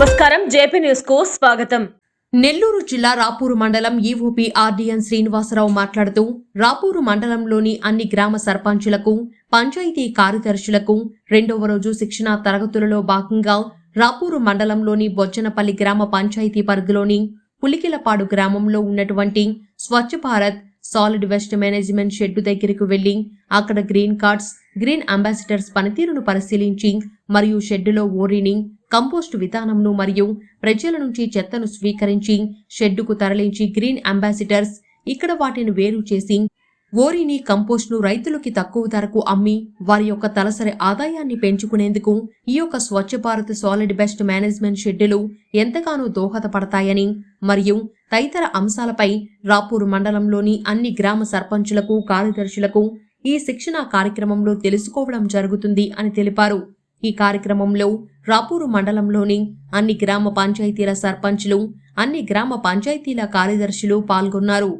నమస్కారం. జేపీ న్యూస్కు స్వాగతం. నెల్లూరు జిల్లా రాపూరు మండలం ఈఓపీ ఆర్డీఎన్ శ్రీనివాసరావు మాట్లాడుతూ రాపూరు మండలంలోని అన్ని గ్రామ సర్పంచులకు పంచాయతీ కార్యదర్శులకు రెండవ రోజు శిక్షణా తరగతులలో భాగంగా రాపూరు మండలంలోని బొజ్జనపల్లి గ్రామ పంచాయతీ పరిధిలోని పులికిలపాడు గ్రామంలో ఉన్నటువంటి Swachh Bharat solid waste management shed దగ్గరకు వెళ్ళి అక్కడ గ్రీన్ కార్డ్స్ గ్రీన్ అంబాసిడర్స్ పనితీరును పరిశీలించి మరియు షెడ్డులో ఓరిని కంపోస్ట్ విధానంను మరియు ప్రజల నుంచి చెత్తను స్వీకరించి షెడ్డుకు తరలించి గ్రీన్ అంబాసిడర్స్ ఇక్కడ వాటిని వేరు చేసి ఓరిని కంపోస్ట్ను రైతులకి తక్కువ ధరకు అమ్మి వారి యొక్క తలసరి ఆదాయాన్ని పెంచుకునేందుకు ఈ యొక్క Swachh Bharat solid waste management schedule ఎంతగానో దోహదపడతాయని మరియు తదితర అంశాలపై రాపూరు మండలంలోని అన్ని గ్రామ సర్పంచులకు కార్యదర్శులకు ఈ శిక్షణా కార్యక్రమంలో తెలుసుకోవడం జరుగుతుంది అని తెలిపారు. ఈ కార్యక్రమంలో రాపూరు మండలంలోని అన్ని గ్రామ పంచాయతీల సర్పంచులు అన్ని గ్రామ పంచాయతీల కార్యదర్శులు పాల్గొన్నారు.